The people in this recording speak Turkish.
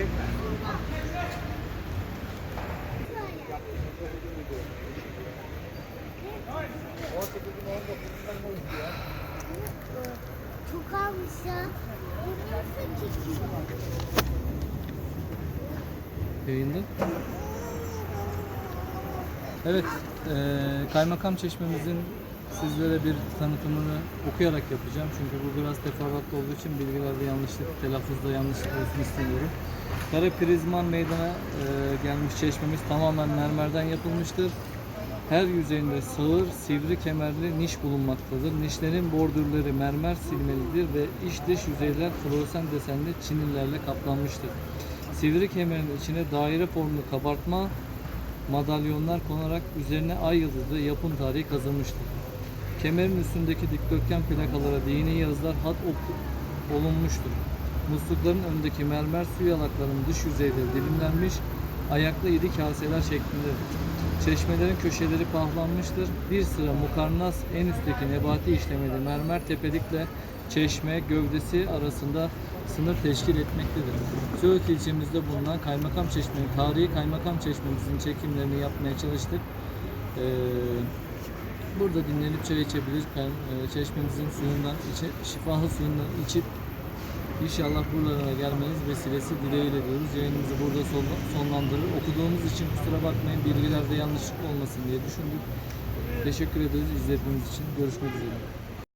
çekme. Çok almış ya. Yayında. Evet, eee, Kaymakam Çeşmemizin sizlere bir tanıtımını okuyarak yapacağım. Çünkü bu biraz teferruatlı olduğu için bilgilerde yanlışlık, telaffuzda yanlışlık olsun istemiyorum. Kara Prizman meydana eee, gelmiş çeşmemiz tamamen mermerden yapılmıştır. Her yüzeyinde sağır, sivri kemerli niş bulunmaktadır. Nişlerin bordürleri mermer silmelidir ve iç dış yüzeyler floresan desenli çinillerle kaplanmıştır. Sivri kemerin içine daire formlu kabartma madalyonlar konarak üzerine ay yıldızı yapım tarihi kazınmıştır. Kemerin üstündeki dikdörtgen plakalara dini yazılar hat olunmuştur. Muslukların önündeki mermer su yalaklarının dış yüzeyleri dilimlenmiş, ayaklı iri kaseler şeklindedir. Çeşmelerin köşeleri pahlanmıştır. Bir sıra mukarnas en üstteki nebati işlemeli mermer tepelikle çeşme gövdesi arasında sınır teşkil etmektedir. Söğüt ilçemizde bulunan Kaymakam Çeşme'nin tarihi Kaymakam Çeşme'mizin çekimlerini yapmaya çalıştık. Ee, burada dinlenip çay içebilir, kay- e, çeşmemizin suyundan, içe, şifalı suyundan içip İnşallah buralara gelmeniz vesilesi dileğiyle diyoruz. Yayınımızı burada son- sonlandırır. Okuduğumuz için kusura bakmayın bilgilerde yanlışlık olmasın diye düşündük. Teşekkür ederiz izlediğiniz için. Görüşmek üzere.